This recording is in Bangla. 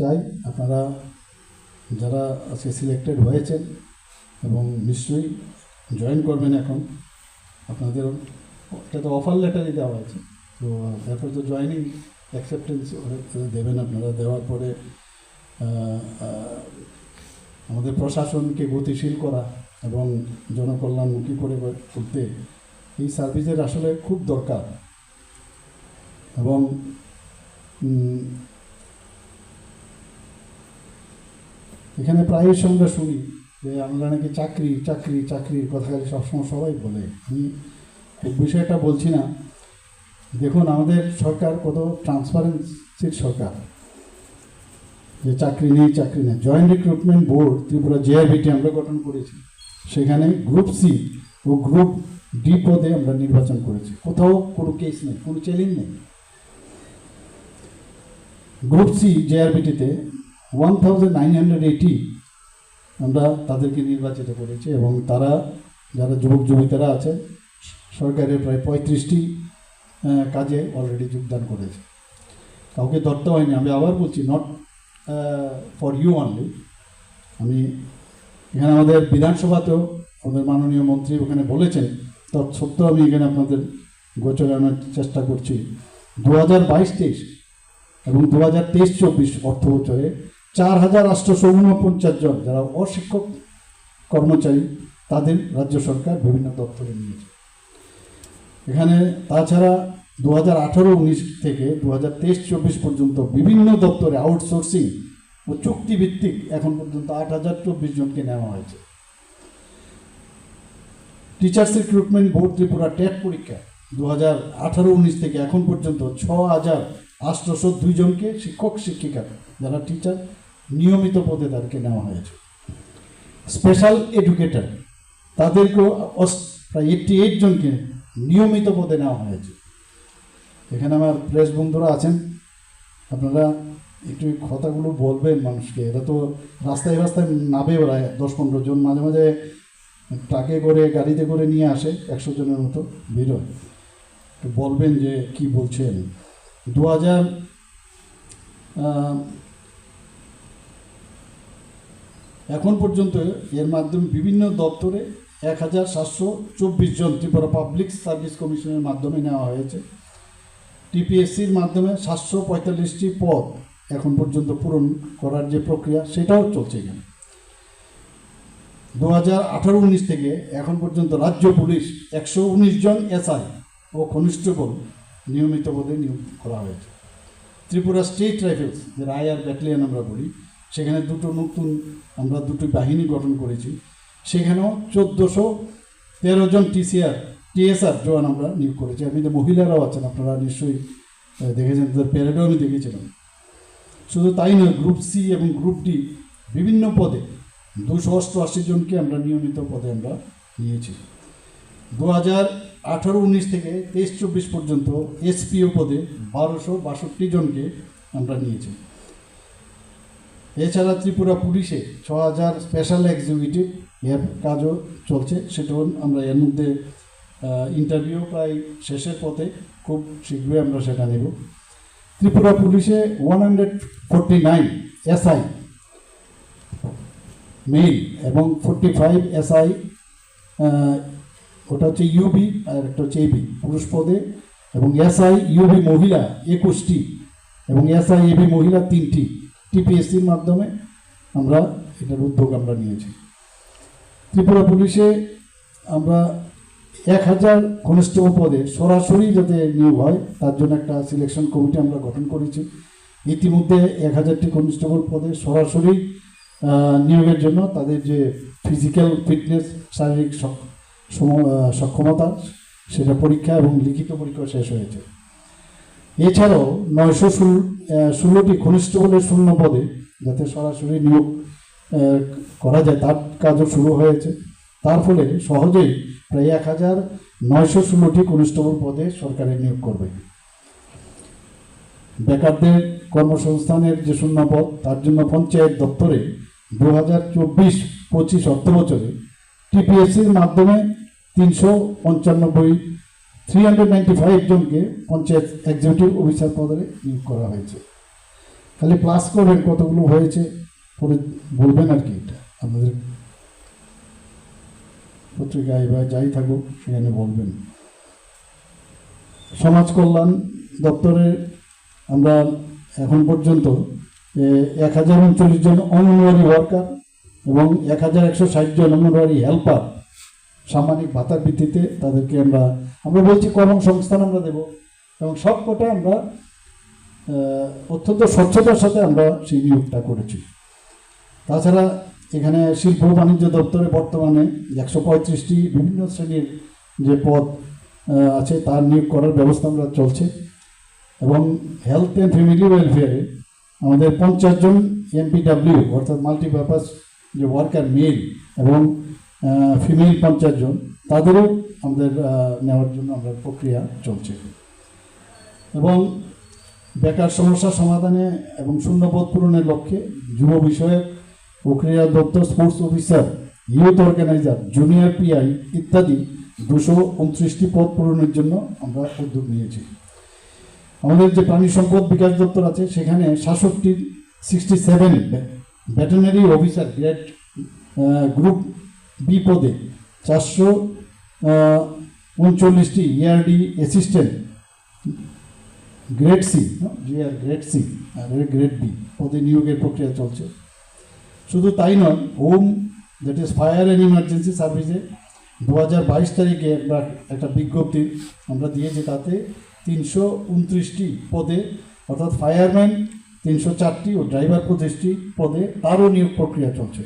চাই। আপনারা যারা আজকে সিলেক্টেড হয়েছেন এবং নিশ্চয়ই জয়েন করবেন এখন, আপনাদের এটা তো অফার লেটারই দেওয়া হয়েছে তো তারপর তো জয়েনিং অ্যাকসেপ্টেন্স দেবেন আপনারা। দেওয়ার পরে আমাদের প্রশাসনকে গতিশীল করা এবং জনকল্যাণমুখী করে তুলতে এই সার্ভিসের আসলে খুব দরকার। এবং এখানে প্রায়ই আমরা শুনি যে আমরা নাকি চাকরি চাকরি, চাকরির কথা খালি সবসময় সবাই বলে। আমি বিষয়টা বলছি না। দেখুন, আমাদের সরকার কত ট্রান্সপারেন্সির সরকার। যে চাকরি নেই চাকরি নেই। Joint recruitment board Tripura JRBT আমরা গঠন করেছি। সেখানে গ্রুপ সি ও গ্রুপ ডি পদে আমরা নির্বাচন করেছি। কোথাও কোনো কেস নেই, কোনো চ্যালেঞ্জ নেই। গ্রুপ সি জেআরবিটিতে ওয়ান নাইন হান্ড্রেড আমরা তাদেরকে নির্বাচিত করেছি এবং তারা, যারা যুবক যুবিতারা আছে, সরকারের প্রায় পঁয়ত্রিশটি কাজে অলরেডি যোগদান করেছে। কাউকে ধরতে হয়নি, আমি আবার বলছি নট ফর ইউ অনলি আমি, এখানে আমাদের বিধানসভাতেও আমাদের মাননীয় মন্ত্রী ওখানে বলেছেন, তৎসত্ত্বেও আমি এখানে আপনাদের গোচরে আনার চেষ্টা করছি। দু হাজার বাইশ তেইশ এবং দু হাজার তেইশ চব্বিশ অর্থ বছরে চার হাজার আটশোশো উনপঞ্চাশ জন যারা অশিক্ষক কর্মচারী, তাদের রাজ্য সরকার বিভিন্ন দপ্তরে নিয়েছে এখানে তাছাড়া দু হাজার আঠারো উনিশ থেকে দু হাজার তেইশ চব্বিশ পর্যন্ত বিভিন্ন দপ্তরে আউটসোর্সিং ও চুক্তিভিত্তিক এখন পর্যন্ত আট হাজার চব্বিশ জনকে নেওয়া হয়েছে। Teachers recruitment board Tripura TET পরীক্ষা দু হাজার আঠারো উনিশ থেকে এখন পর্যন্ত ছ হাজার আটশোশো দুই জনকে শিক্ষক, শিক্ষিকা যারা টিচার নিয়মিত পদে তাদেরকে নেওয়া হয়েছে। স্পেশাল এডুকেটর তাদেরকেও প্রায় এইটটি এইট জনকে নিয়মিত পদে নেওয়া হয়েছে। এখানে আমার প্রেস বন্ধুরা আছেন। আপনারা একটু কথাগুলো বলবেন মানুষকে। এরা তো রাস্তায় রাস্তায় নাবে ওরা দশ পনেরো জন মাঝে মাঝে ট্রাকে করে, গাড়িতে করে নিয়ে আসে, একশো জনের মতো বেরোয় তো বলবেন যে কি বলছেন? দু হাজার এখন পর্যন্ত এর মাধ্যমে বিভিন্ন দপ্তরে এক হাজার সাতশো চব্বিশ জন ত্রিপুরা পাবলিক সার্ভিস কমিশনের মাধ্যমে নেওয়া হয়েছে। টিপিএসসির মাধ্যমে সাতশো পঁয়তাল্লিশটি পদ এখন পর্যন্ত পূরণ করার যে প্রক্রিয়া, সেটাও চলছে এখানে। দু হাজার আঠারো উনিশ থেকে এখন পর্যন্ত রাজ্য পুলিশ একশো উনিশ জন এসআই ও কনস্টেবল নিয়মিত পদে নিয়োগ করা হয়েছে। ত্রিপুরা স্টেট রাইফেলস যে রায়ার ব্যাটালিয়ন আমরা বলি, সেখানে দুটো নতুন, আমরা দুটো বাহিনী গঠন করেছি। সেখানেও চোদ্দোশো তেরো জন টিসিআর টিএসআর জওয়ান আমরা নিয়োগ করেছি। আপনি যে মহিলারাও আছেন, আপনারা নিশ্চয়ই দেখেছেন, তাদের প্যারেডও আমি দেখেছিলাম। শুধু তাই নয় গ্রুপ সি এবং গ্রুপ ডি বিভিন্ন পদে দুশো অষ্টআশি জনকে আমরা নিয়মিত পদে আমরা নিয়েছি। দু হাজার আঠারো, উনিশ থেকে তেইশ, চব্বিশ পর্যন্ত এসপিও পদে বারোশো বাষট্টি জনকে আমরা নিয়েছি। এছাড়া ত্রিপুরা পুলিশে ছ হাজার স্পেশাল এক্সিকিউটিভ এর কাজও চলছে। সেটাও আমরা এর মধ্যে ইন্টারভিউ প্রায় শেষের পথে খুব শীঘ্রই আমরা সেটা নেব। ত্রিপুরা পুলিশে one hundred forty nine SI male এবং ফোরটি ফাইভ এসআই ওটা হচ্ছে ইউবি আর একটা হচ্ছে এবি পুরুষ পদে এবং এসআই ইউবি মহিলা একুশটি এবং এসআই এবি মহিলা তিনটি। টিপিএসসির মাধ্যমে আমরা এটার উদ্যোগ আমরা নিয়েছি। ত্রিপুরা পুলিশে আমরা এক হাজার কনস্টেবল পদে সরাসরি যাতে নিয়োগ হয়, তার জন্য একটা সিলেকশন কমিটি আমরা গঠন করেছি। ইতিমধ্যে এক হাজারটি কনস্টেবল পদে সরাসরি নিয়োগের জন্য তাদের যে ফিজিক্যাল ফিটনেস শারীরিক সক্ষমতা, সেটা পরীক্ষা এবং লিখিত পরীক্ষা শেষ হয়েছে। এছাড়াও নয়শো ষোলোটি কনস্টেবলের শূন্য পদে যাতে সরাসরি নিয়োগ করা যায়, তার কাজও শুরু হয়েছে। তার ফলে সহজেই প্রায় এক হাজার নয়শো ষোলোটি কনস্টেবল পদে সরকারের নিয়োগ করবে। বেকারদের কর্মসংস্থানের যে শূন্য পদ, তার জন্য পঞ্চায়েত দপ্তরে দু হাজার চব্বিশ পঁচিশ অর্থ বছরে টিপিএসসির মাধ্যমে তিনশো পঞ্চানব্বই থ্রি হান্ড্রেড নাইনটি ফাইভ জনকে পঞ্চায়েত এক্সিকিউটিভ অফিসার পদে নিয়োগ করা হয়েছে। খালি প্লাস করবেন কতগুলো হয়েছে, পরে বলবেন আর কি এটা। আপনাদের পত্রিকায় বা যাই থাকুক, সেখানে বলবেন। সমাজ কল্যাণ দপ্তরে আমরা এখন পর্যন্ত এক হাজার উনচল্লিশ জন অঙ্গনওয়াড়ি ওয়ার্কার এবং এক হাজার একশো ষাট জন অঙ্গনওয়াড়ি হেল্পার সামাজিক ভাতার ভিত্তিতে তাদেরকে আমরা আমরা বলছি কর্মসংস্থান আমরা দেব। এবং সব কটা আমরা অত্যন্ত স্বচ্ছতার সাথে আমরা সেই নিয়োগটা করেছি। তাছাড়া এখানে শিল্প বাণিজ্য দপ্তরে বর্তমানে একশো পঁয়ত্রিশটি বিভিন্ন শ্রেণির যে পদ আছে তার নিয়োগ করার ব্যবস্থা আমরা চলছে। এবং হেলথ অ্যান্ড ফ্যামিলি ওয়েলফেয়ারে আমাদের পঞ্চাশ জন এমপিডাব্লিউ অর্থাৎ মাল্টিপারপাস যে ওয়ার্কার মেল এবং ফিমেল পঞ্চাশ জন, তাদেরও আমাদের নেওয়ার জন্য আমরা প্রক্রিয়া চলছে। এবং বেকার সমস্যা সমাধানে এবং শূন্যপদ পূরণের লক্ষ্যে যুব বিষয়ক ক্রীড়া দপ্তর sports officer, youth organiser, junior PI ইত্যাদি দুশো উনত্রিশটি পদ পূরণের জন্য আমরা উদ্যোগ নিয়েছি। আমাদের যে প্রাণী সম্পদ বিকাশ দপ্তর আছে, সেখানে সাতষট্টি, sixty seven veterinary officer grade group B পদে চারশো উনচল্লিশটি ইয়ারডি assistant grade C GR grade C আর গ্রেড বি পদে নিয়োগের প্রক্রিয়া চলছে। শুধু তাই নয় home that is fire and emergency সার্ভিসে দু হাজার বাইশ তারিখে আমরা একটা বিজ্ঞপ্তি আমরা দিয়েছি, তাতে তিনশো উনত্রিশটি পদে, অর্থাৎ ফায়ারম্যান তিনশো চারটি ও ড্রাইভার পঁচিশটি পদে তারও নিয়োগ প্রক্রিয়া চলছে।